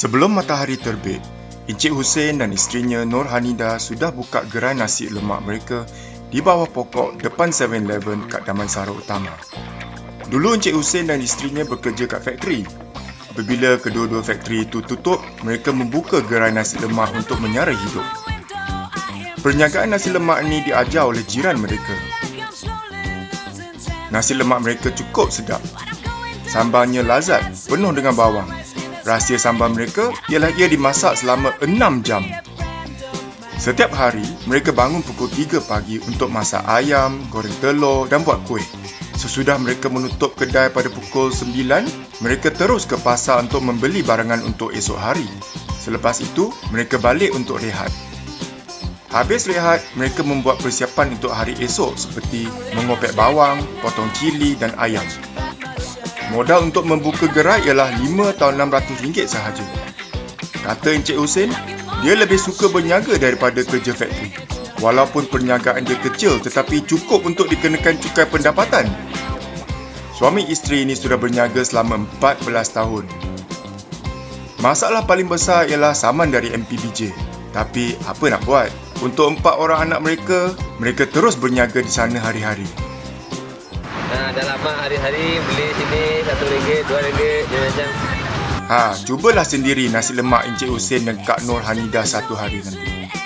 Sebelum matahari terbit, Encik Hussein dan isterinya Nur Hanida sudah buka gerai nasi lemak mereka di bawah pokok depan 7-Eleven kat Damansara Utama. Dulu Encik Hussein dan isterinya bekerja kat factory. Apabila kedua-dua factory itu tutup, mereka membuka gerai nasi lemak untuk menyara hidup. Perniagaan nasi lemak ini diajar oleh jiran mereka. Nasi lemak mereka cukup sedap. Sambalnya lazat, penuh dengan bawang. Rahsia sambal mereka ialah ia dimasak selama 6 jam. Setiap hari, mereka bangun pukul 3 pagi untuk masak ayam, goreng telur dan buat kuih. Sesudah mereka menutup kedai pada pukul 9, mereka terus ke pasar untuk membeli barangan untuk esok hari. Selepas itu, mereka balik untuk rehat. Habis rehat, mereka membuat persiapan untuk hari esok seperti mengopek bawang, potong cili dan ayam. Modal untuk membuka gerai ialah RM5 atau RM600 sahaja. Kata Encik Hussein, dia lebih suka berniaga daripada kerja factory. Walaupun perniagaan dia kecil tetapi cukup untuk dikenakan cukai pendapatan. Suami isteri ini sudah berniaga selama 14 tahun. Masalah paling besar ialah saman dari MPBJ. Tapi apa nak buat? Untuk empat orang anak mereka, mereka terus berniaga di sana hari-hari. Nah, dah lama hari-hari beli sini satu ringgit, dua ringgit, macam. Ha, cubalah sendiri nasi lemak Encik Hussein dan Kak Nur Hanidah satu hari nanti.